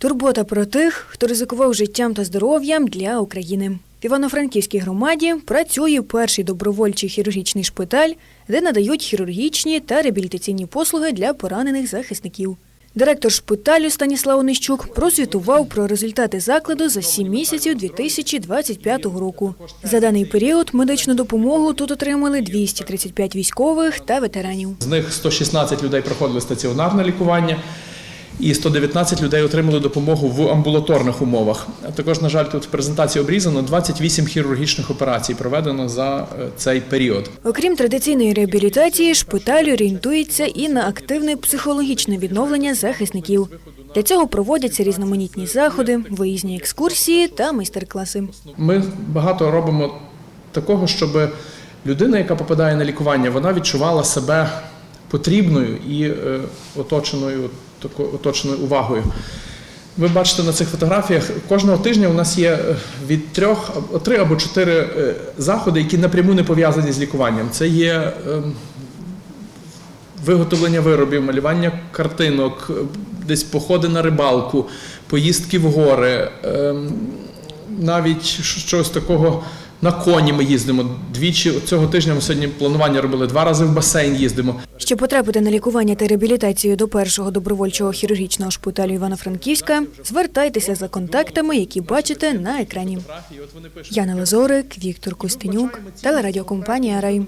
Турбота про тих, хто ризикував життям та здоров'ям для України. В Івано-Франківській громаді працює перший добровольчий хірургічний шпиталь, де надають хірургічні та реабілітаційні послуги для поранених захисників. Директор шпиталю Станіслав Онищук просвітував про результати закладу за сім місяців 2025 року. За даний період медичну допомогу тут отримали 235 військових та ветеранів. З них 116 людей проходили стаціонарне лікування, і 119 людей отримали допомогу в амбулаторних умовах. Також, на жаль, тут в презентації обрізано 28 хірургічних операцій проведено за е, цей період. Окрім традиційної реабілітації, шпиталь орієнтується і на активне психологічне відновлення захисників. Для цього проводяться різноманітні заходи, виїзні екскурсії та майстер-класи. Ми багато робимо такого, щоб людина, яка попадає на лікування, вона відчувала себе потрібною і е, оточеною, тако- оточеною увагою. Ви бачите на цих фотографіях, кожного тижня у нас є е, від трьох три або чотири е, заходи, які напряму не пов'язані з лікуванням. Це є ем, виготовлення виробів, малювання картинок, е, десь походи на рибалку, поїздки в гори, ем, навіть щось такого. На коні ми їздимо двічі цього тижня. Ми сьогодні планування робили два рази в басейн їздимо. Щоб потрапити на лікування та реабілітацію до першого добровольчого хірургічного шпиталю Івано-Франківська, звертайтеся за контактами, які бачите на екрані. Яна Лазорик, Віктор Костенюк, телерадіокомпанія Рай.